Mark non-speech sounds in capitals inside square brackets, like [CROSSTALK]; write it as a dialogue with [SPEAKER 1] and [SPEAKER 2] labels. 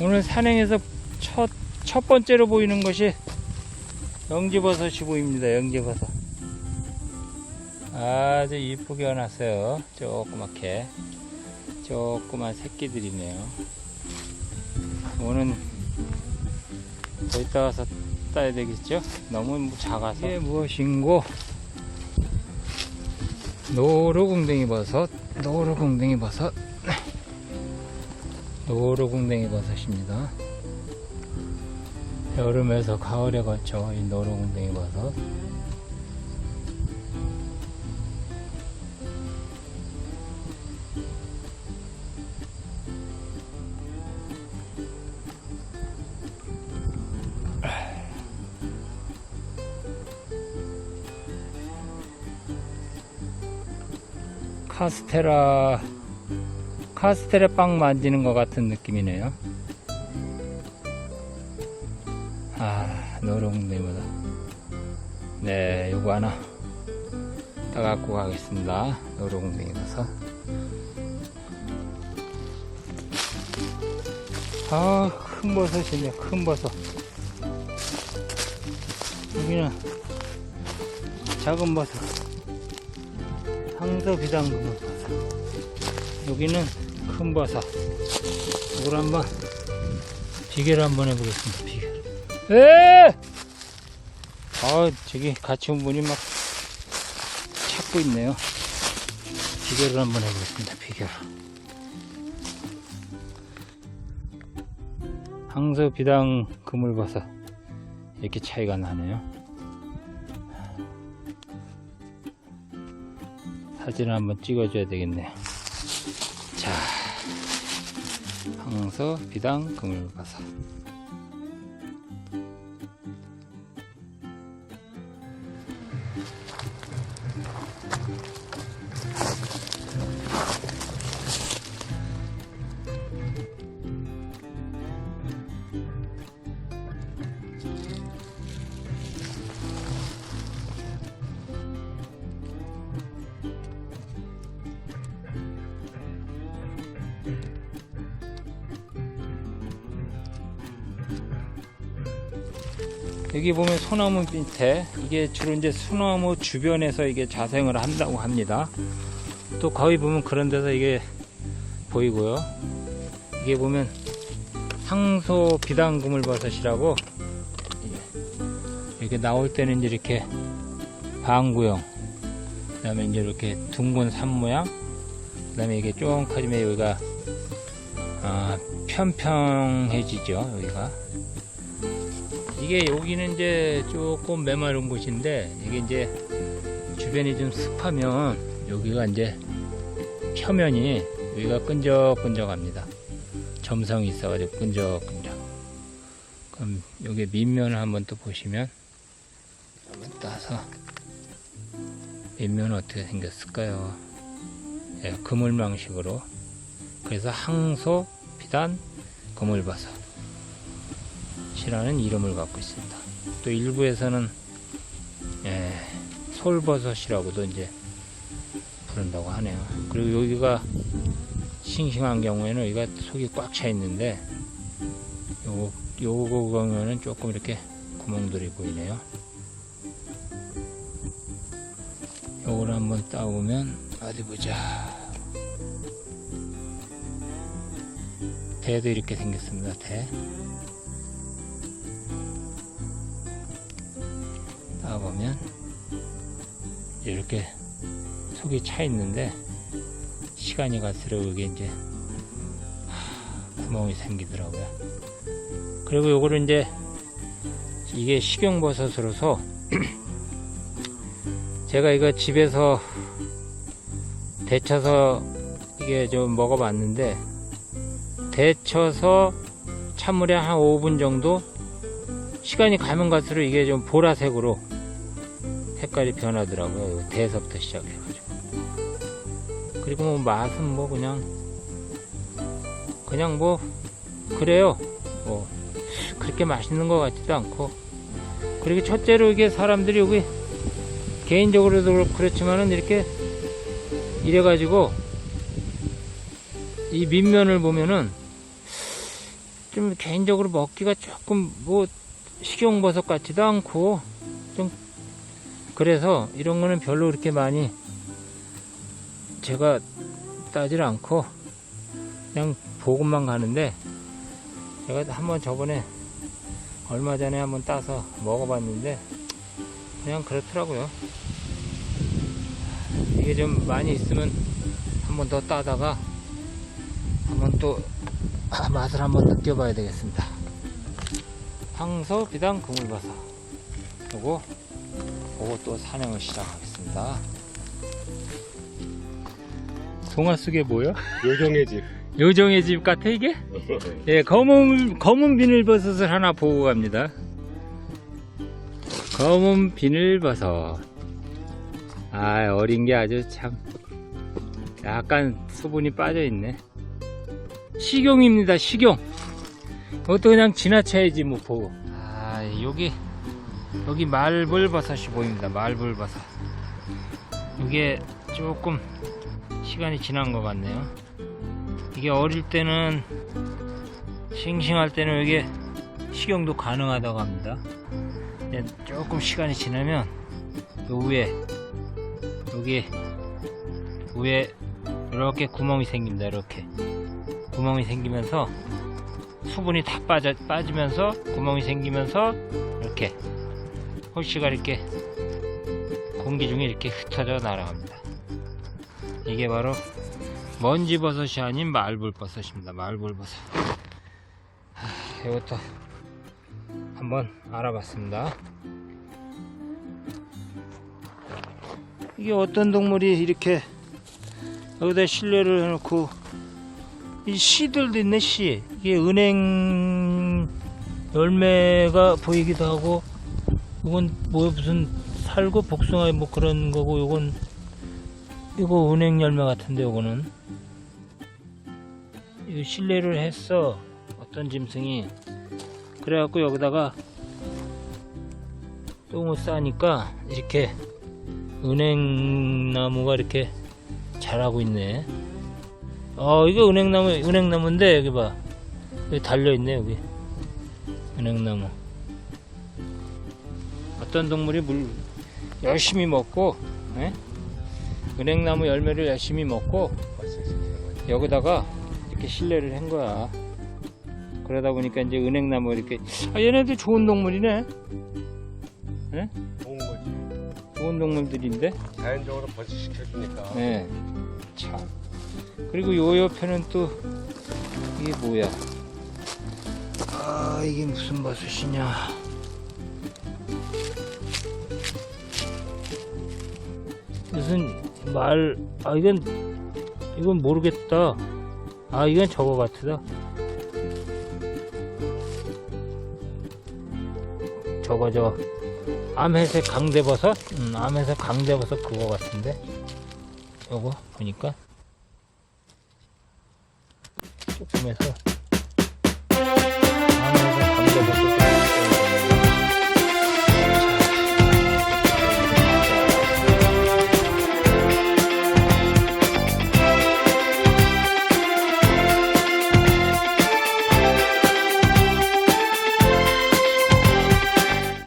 [SPEAKER 1] 오늘 산행에서 첫, 첫 번째로 보이는 것이 영지버섯이 보입니다. 영지버섯. 아주 이쁘게 해놨어요. 조그맣게. 조그만 새끼들이네요. 오늘 거기다 가서 따야 되겠죠? 너무 뭐 작아서. 이게 무엇인고? 노루궁뎅이 버섯, 노루궁뎅이 버섯. 노루궁뎅이 버섯입니다. 여름에서 가을에 걸쳐 이 노루궁뎅이 버섯. 카스테라 카스테라 빵 만지는 것 같은 느낌이네요. 아 노롱네보다. 네 요거 하나 다 갖고 가겠습니다. 노롱네에 가서. 아 큰 버섯이네 큰 버섯. 여기는 작은 버섯. 상서 비단금을 버섯. 여기는 큰 버섯 이걸 한번 비교를 한번 해보겠습니다 비교 에! 아 저기 같이 온 분이 막 찾고 있네요. 비교를 한번 해보겠습니다 비교를. 항서 비단 그물버섯 이렇게 차이가 나네요. 사진을 한번 찍어줘야 되겠네요. 황서 비당 그물가사. 여기 보면 소나무 밑에 이게 주로 이제 소나무 주변에서 이게 자생을 한다고 합니다. 또 거기 보면 그런 데서 이게 보이고요. 이게 보면 항소 비단구물 버섯이라고 이렇게 나올 때는 이제 이렇게 방구형 그다음에 이제 이렇게 둥근 산 모양 그다음에 이게 좀 커지면 여기가 아, 편평해지죠 여기가 이게 여기는 이제 조금 메마른 곳인데 이게 이제 주변이 좀 습하면 여기가 이제 표면이 여기가 끈적끈적합니다. 점성이 있어가지고 끈적끈적. 그럼 여기 밑면을 한번 또 보시면 한번 따서 밑면은 어떻게 생겼을까요? 예, 그물망식으로 그래서 항소 비단 그물버섯 이라는 이름을 갖고 있습니다. 또 일부에서는 예, 솔버섯이라고도 이제 부른다고 하네요. 그리고 여기가 싱싱한 경우에는 여기가 속이 꽉 차 있는데 요 요거 경우에는 조금 이렇게 구멍들이 보이네요. 요거를 한번 따보면 어디 보자. 대도 이렇게 생겼습니다. 대. 보면 이렇게 속이 차 있는데 시간이 갈수록 이게 이제 구멍이 생기더라고요. 그리고 요거를 이제 이게 식용버섯으로서 [CLEARS THROAT] 제가 이거 집에서 데쳐서 이게 좀 먹어봤는데 데쳐서 찬물에 한 5분 정도 시간이 가면 갈수록 이게 좀 보라색으로 색깔이 변하더라고요. 대에서부터 시작해가지고. 그리고 뭐 맛은 뭐 그냥 그냥 뭐 그래요. 뭐 그렇게 맛있는 것 같지도 않고. 그리고 첫째로 이게 사람들이 여기 개인적으로도 그렇지만은 이렇게 이래가지고 이 밑면을 보면은 좀 개인적으로 먹기가 조금 뭐 식용버섯 같지도 않고 좀 그래서 이런 거는 별로 그렇게 많이 제가 따질 않고 그냥 보고만 가는데 제가 한번 저번에 얼마 전에 한번 따서 먹어봤는데 그냥 그렇더라고요. 이게 좀 많이 있으면 한번 더 따다가 한번 또 [COUGHS] 맛을 한번 느껴봐야 되겠습니다. 황소 비단 그물버섯 요거 요거 또 사냥을 시작하겠습니다. 동화 속에 뭐야?
[SPEAKER 2] 요정의 집.
[SPEAKER 1] 요정의 집 같아 이게? [LAUGHS] 예, 검은 검은 비닐버섯을 하나 보고 갑니다. 검은 비닐버섯. 아, 어린 게 아주 참 약간 수분이 빠져 있네. 식용입니다, 식용. 이것도 그냥 지나쳐야지 뭐 보고. 아, 여기 여기 말벌버섯이 보입니다. 말벌버섯. 이게 조금 시간이 지난 것 같네요. 이게 어릴 때는 싱싱할 때는 이게 식용도 가능하다고 합니다. 조금 시간이 지나면 요 위에 여기 위에 이렇게 구멍이 생깁니다. 이렇게 구멍이 생기면서 수분이 다 빠져 빠지면서 구멍이 생기면서 이렇게 홀씨가 이렇게 공기 중에 이렇게 흩어져 날아갑니다. 이게 바로 먼지버섯이 아닌 말불버섯입니다. 말불버섯. 하, 이것도 한번 알아봤습니다. 이게 어떤 동물이 이렇게 여기다 실내를 해놓고 이 씨들도 있네 씨. 이게 은행 열매가 보이기도 하고 이건 뭐 무슨 살구 복숭아 뭐 그런 거고 이건 이거 은행 열매 같은데 요거는. 이거 실내를 했어 어떤 짐승이 그래갖고 여기다가 똥을 싸니까 이렇게 은행나무가 이렇게 자라고 있네. 어 이거 은행나무 은행나무인데 여기 봐. 여기 달려있네 여기. 은행나무 어떤 동물이 물 열심히 먹고 예? 은행나무 열매를 열심히 먹고 여기다가 이렇게 실내를 한 거야. 그러다 보니까 이제 은행나무 이렇게 아 얘네들 좋은 동물이네.
[SPEAKER 2] 좋은 거지.
[SPEAKER 1] 좋은 동물들인데.
[SPEAKER 2] 자연적으로 번식시켜주니까.
[SPEAKER 1] 네. 참. 그리고 요 옆에는 또 이게 뭐야? 아 이게 무슨 버섯이냐? 무슨 말? 아 이건 이건 모르겠다. 아 이건 저거 같다. 저거 저 암회색 강대버섯? 음, 암회색 강대버섯 그거 같은데. 요거 보니까 조금 해서